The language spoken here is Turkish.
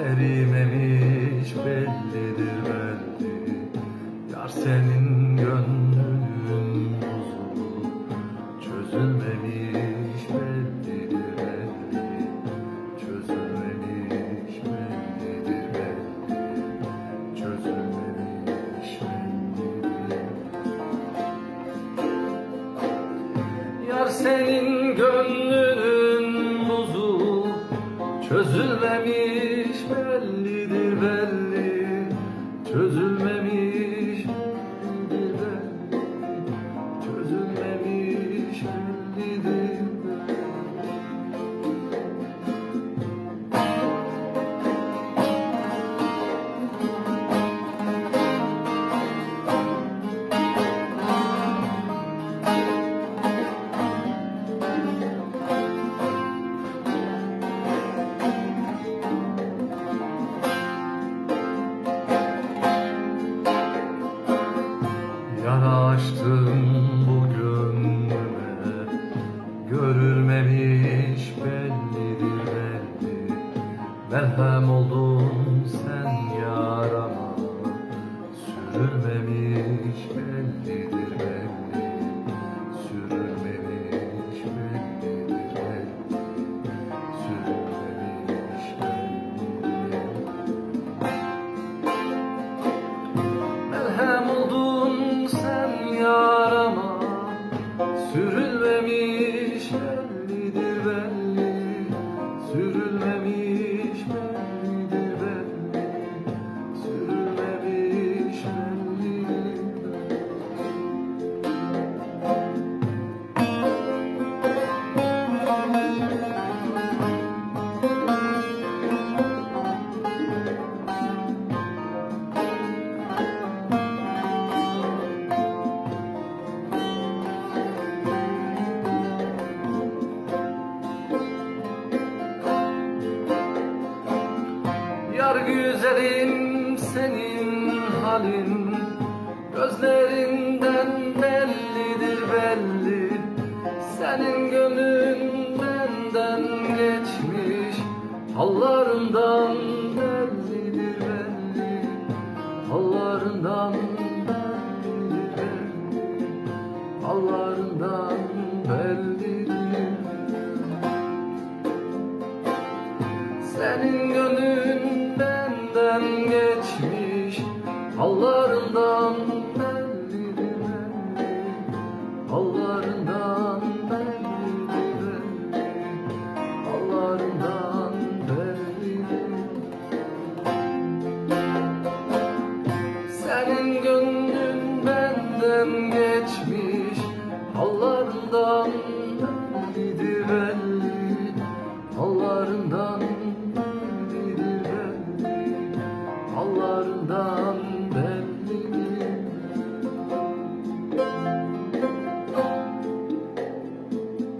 erimemiş bellidir belli. Yar senin gönlünün bozulu çözülmemiş bellidir belli. Çözülmemiş bellidir belli. Çözülmemiş bellidir. Yar senin gönlünün bozu çözülmemiş Krishna. Merhem oldun sen yarama. Sürülmemiş bellidir belli. Sürülmemiş bellidir belli. Sürülmemiş bellidir Merhem oldun sen yarama. Sürülmemiş bellidir belli. Sürülmemiş Yar güzelim senin halin Gözlerinden Allah.